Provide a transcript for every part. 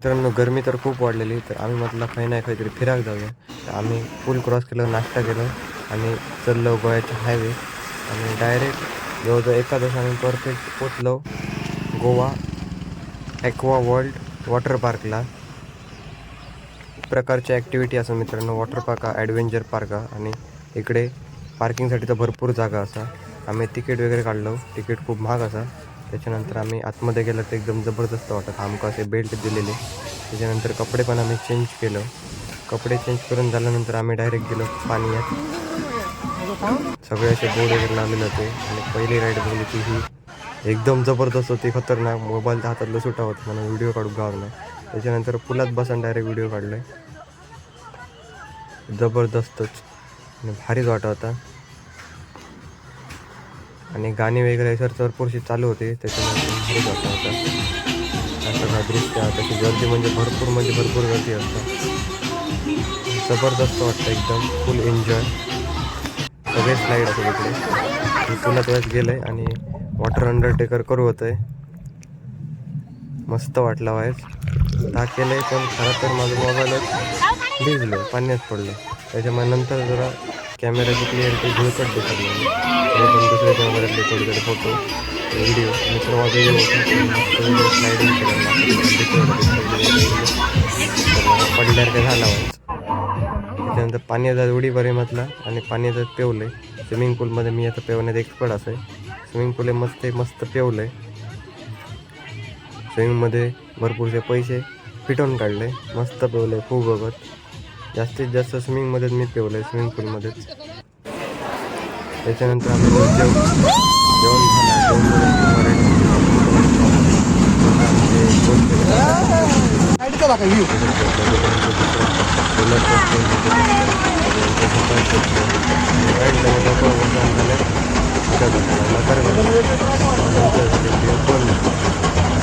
मित्रांनो गरमी तर खूप वाढलेली तर आम्ही म्हटलं काही नाही काहीतरी फिरायला जाऊया. तर आम्ही पूल क्रॉस केलं नाश्ता केलं आणि चढलो गोव्याच्या हायवे आणि डायरेक्ट जवळजवळ एका दिवसात आम्ही परफेक्ट पोचलो गोवा ॲक्वा वर्ल्ड वॉटर पार्कला प्रकारच्या ॲक्टिव्हिटी असं मित्रांनो वॉटर पार्क हा ॲडव्हेंचर पार्क हा. आणि इकडे पार्किंगसाठी तर भरपूर जागा असा. आम्ही तिकीट वगैरे काढलो तिकीट खूप महाग असा. त्याच्यानंतर आम्ही आतमध्ये गेलं तर एकदम जबरदस्त वाटत. आमकं असे बेल्ट दिलेले. त्याच्यानंतर कपडे पण आम्ही चेंज केलं. कपडे चेंज करून झाल्यानंतर आम्ही डायरेक्ट गेलो पाण्यात. सगळे असे बोर्ड वगैरे लावलेले होते. आणि पहिली राईड बघली की ही एकदम जबरदस्त होती. खतरनाक. मोबाईलच्या हातात हातातलं सुटा होतं. म्हणून व्हिडिओ काढू गाव नाही त्याच्यानंतर पुलात बसून डायरेक्ट व्हिडिओ काढला. जबरदस्तच. आणि भारीच वाटत होता. आणि गाणी वगैरे सर भरपूरशी चालू होते त्याच्यामुळे भारीच होता दृश्य त्याची गर्दी म्हणजे भरपूर म्हणजे भरपूर गर्दी असतात जबरदस्त वाटतं एकदम फुल एन्जॉय सगळे स्लाईड असं इकडे. मी पुण्यात वेळेस गेलं आहे आणि वॉटर अंडरटेकर करू होतं आहे मस्त वाटलं वायस हा केलं आहे पण खरं तर माझं मोबाईलच भिजलो पाण्यात पडलं. त्याच्यामुळे नंतर जरा कॅमेराची क्लिअरिटी धुळकट दिसत नाही. तरी पण दुसऱ्याच्या मोबाईलतले थोडे थोडे फोटो व्हिडिओ मित्र माझं व्हिडिओ स्लायडिंग केलं. काय झाला त्याच्यानंतर पाण्याचा उडी बरे म्हटला आणि पाण्याचं पेवलं आहे स्विमिंग पूलमध्ये मी आता पेवण्यात एक्सपर्ट असं आहे. स्विमिंग पूल मस्त मस्त पेवलं आहे स्विमिंगमध्ये भरपूरसे पैसे फिटवून काढले. मस्त पेवले खूप बघत. जास्तीत जास्त स्विमिंगमध्येच मी पेवलं आहे स्विमिंग पूलमध्येच त्याच्यानंतर आम्ही जेव जेवण झालं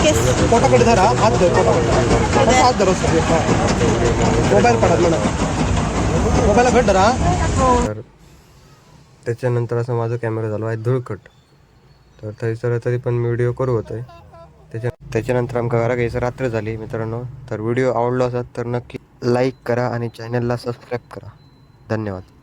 पोटाकडे धरा हात धर पोटाकडे हात धर. मोबाईल पडत म्हणा मोबाईलला घट धरा तर त्याच्यानंतर असं माझा कॅमेरा झालो आहे धुळकट तर तरी सर तरी पण मी व्हिडिओ करू होतोय त्याच्या त्याच्यानंतर आमका घरा घ्यायचं रात्र झाली मित्रांनो तर व्हिडिओ आवडलो असत तर नक्की लाईक करा आणि चॅनलला सबस्क्राईब करा धन्यवाद